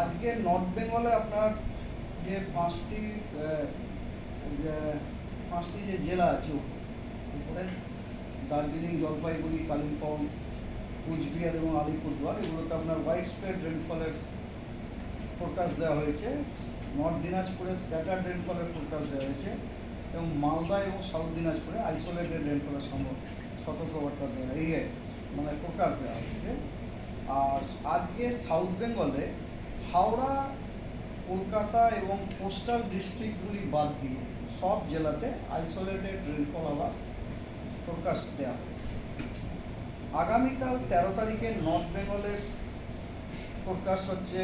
আজকে নর্থ বেঙ্গলে আপনার যে পাঁচটি পাঁচটি যে জেলা আছে উপরে দার্জিলিং, জলপাইগুড়ি, কালিম্পং, কুচবিহার এবং আলিপুরদুয়ার, এগুলোতে আপনার হোয়াইট স্প্রেড রেনফলের ফোরকাস্ট দেওয়া হয়েছে। নর্থ দিনাজপুরে স্ক্যাটার্ড রেনফলের ফোরকাস্ট দেওয়া হয়েছে এবং মালদা এবং সাউথ দিনাজপুরে আইসোলেটেড রেনফলের সম্ভব সতর্কবার্তা দেওয়া এই মানে ফোরকাস্ট দেওয়া হয়েছে। আর আজকে সাউথ বেঙ্গলে হাওড়া, কলকাতা এবং কোস্টাল ডিস্ট্রিক্টগুলি বাদ দিয়ে সব জেলাতে আইসোলেটেড রেনফল আবার ফোরকাস্ট দেওয়া হয়েছে। আগামীকাল তেরো তারিখে নর্থ বেঙ্গলের ফোরকাস্ট হচ্ছে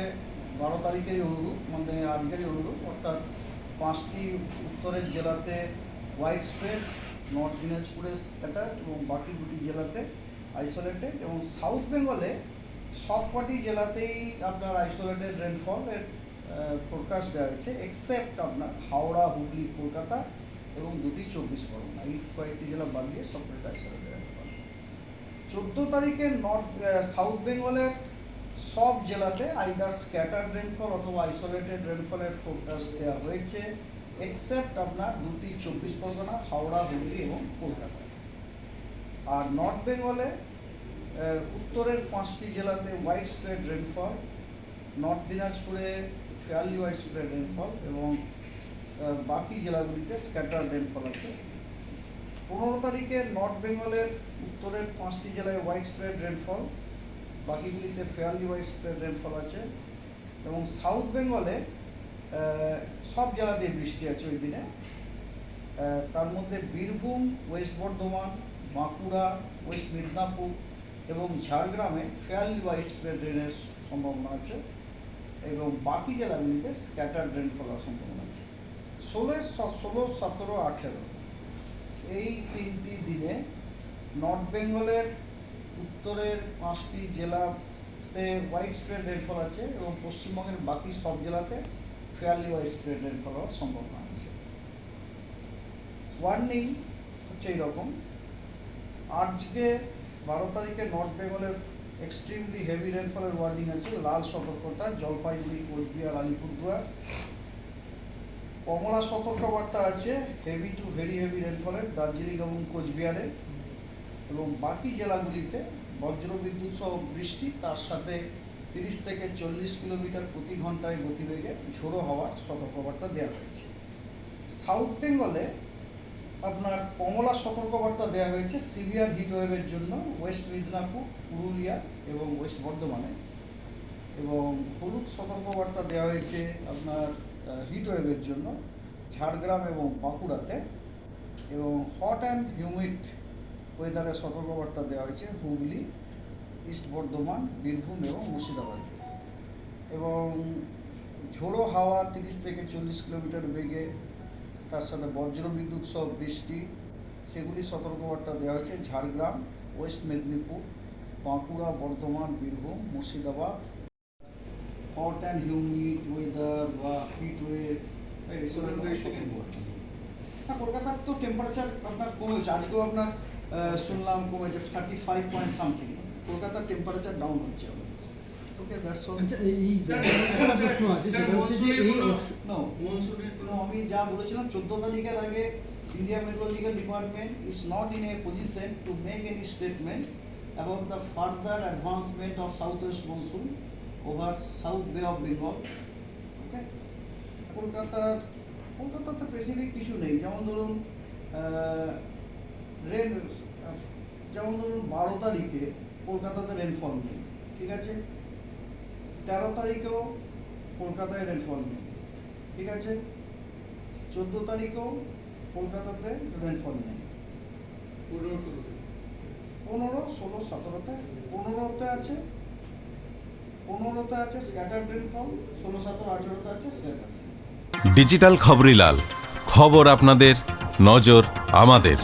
বারো তারিখেরই অনুরূপ মানে আজকেরই অনুরূপ, অর্থাৎ পাঁচটি উত্তরের জেলাতে হোয়াইট স্প্রেড নর্থ দিনাজপুরে স্ক্যাটার এবং বাকি দুটি জেলাতে আইসোলেটেড এবং সাউথ বেঙ্গলে সবকটি জেলাতেই আপনার আইসোলেটেড রেনফল এর ফোরকাস্ট দেওয়া হয়েছে এক্সেপ্ট আপনার হাওড়া, হুগলি, কলকাতা এবং দুটি চব্বিশ পরগনা। এই কয়েকটি জেলা বাদ দিয়ে সবকটি আইসোলেটেড রেনফল চোদ্দ তারিখে নর্থ সাউথ বেঙ্গলের সব জেলাতে আইদার স্ক্যাটার রেনফল অথবা আইসোলেটেড রেনফলের ফোরকাস্ট দেওয়া হয়েছে এক্সেপ্ট আপনার দুটি চব্বিশ পরগনা, হাওড়া, হুগলি এবং কলকাতা। আর নর্থ বেঙ্গলে উত্তরের পাঁচটি জেলাতে হোয়াইট স্প্রেড রেনফল নর্থ দিনাজপুরে ফেয়ারলি হোয়াইট স্প্রেড রেনফল এবং বাকি জেলাগুলিতে স্ক্যাটার রেনফল আছে। পনেরো তারিখে নর্থ বেঙ্গলের উত্তরের পাঁচটি জেলায় হোয়াইট স্প্রেড রেনফল বাকিগুলিতে ফেয়ারলি হোয়াইট স্প্রেড রেনফল আছে এবং সাউথ বেঙ্গলে সব জেলাতেই বৃষ্টি আছে ওই দিনে। তার মধ্যে বীরভূম, ওয়েস্ট বর্ধমান, বাঁকুড়া, ওয়েস্ট মিদনাপুর এবং ঝাড়গ্রামে ফেয়ারলি হোয়াইট স্প্রেড ড্রেনের সম্ভাবনা আছে এবং বাকি জেলাগুলিতে স্ক্যাটার ড্রেন হওয়ার সম্ভাবনা আছে। ষোলো ষোলো, সতেরো, আঠেরো, এই তিনটি দিনে নর্থ বেঙ্গলের উত্তরের পাঁচটি জেলাতে হোয়াইট স্প্রেড রেনফল আছে এবং পশ্চিমবঙ্গের বাকি সব জেলাতে ফেয়ারলি হোয়াইট স্প্রেড রেনফল হওয়ার সম্ভাবনা আছে। ওয়ার্নিং হচ্ছে এইরকম। আজকে বারো তারিখে নর্থ বেঙ্গলের এক্সট্রিমলি হেভি রেনফলের ওয়ার্নিং আছে, লাল সতর্কতা, জলপাইগুড়ি, কোচবিহার, আলিপুরদুয়ার। কমলা সতর্কবার্তা আছে হেভি টু ভেরি হেভি রেনফলের দার্জিলিং এবং কোচবিহারে। এবং বাকি জেলাগুলিতে বজ্রবিদ্যুৎ সহ বৃষ্টি, তার সাথে তিরিশ থেকে চল্লিশ কিলোমিটার প্রতি ঘন্টায় গতিবেগে ঝোড়ো হওয়ার সতর্কবার্তা দেওয়া হয়েছে। সাউথ বেঙ্গলে আপনার কমলা সতর্কবার্তা দেওয়া হয়েছে সিভিয়ার হিট ওয়েভের জন্য ওয়েস্ট মিদনাপুর, পুরুলিয়া এবং ওয়েস্ট বর্ধমানে। এবং হলুদ সতর্কবার্তা দেওয়া হয়েছে আপনার হিট ওয়েভের জন্য ঝাড়গ্রাম এবং বাঁকুড়াতে। এবং হট অ্যান্ড হিউমিড ওয়েদারের সতর্কবার্তা দেওয়া হয়েছে হুগলি, ইস্ট বর্ধমান, বীরভূম এবং মুর্শিদাবাদে। এবং ঝোড়ো হাওয়া তিরিশ থেকে চল্লিশ কিলোমিটার বেগে তার সাথে বজ্রবিদ্যুৎ সহ বৃষ্টি সেগুলি সতর্কবার্তা দেওয়া হয়েছে। Jhargram west Medinipur Bankura Bardhaman Birbhum Murshidabad. Hot and humid weather বা হিট ওয়েভ হ্যাঁ কলকাতার তো টেম্পারেচার আপনার কমেছে আজকেও আপনার শুনলাম কমেছে থার্টি ফাইভ পয়েন্ট সামথিং কলকাতার টেম্পারেচার ডাউন হচ্ছে ওকে দ্যাটস অল আচ্ছা এই এই একটা প্রশ্ন আছে সেটা হচ্ছে যে এই অস- নো No, আমি যা বলেছিলাম চোদ্দ তারিখের আগে India meteorological department is not in a position to make any statement about the further advancement of south west monsoon over south bay of Bengal okay কলকাতার কলকাতাতে স্পেসিফিক কিছু নেই। যেমন ধরুন রেন যেমন ধরুন বারো তারিখে কলকাতাতে রেনফল নেই। ঠিক আছে? তেরো তারিখেও কলকাতায় রেনফল নেই ঠিক আছে? চোদ্দ তারিখেও কলকাতাতে রেনফল নেই। পনেরো ষোলো সতেরোতে? পনেরোতে আছে পনেরোতে আছে স্ক্যাটার রেনফল ষোলো সতেরো আঠেরোতে আছে স্ক্যাটার ডিজিটাল খবরিলাল খবর আপনাদের নজর আমাদের।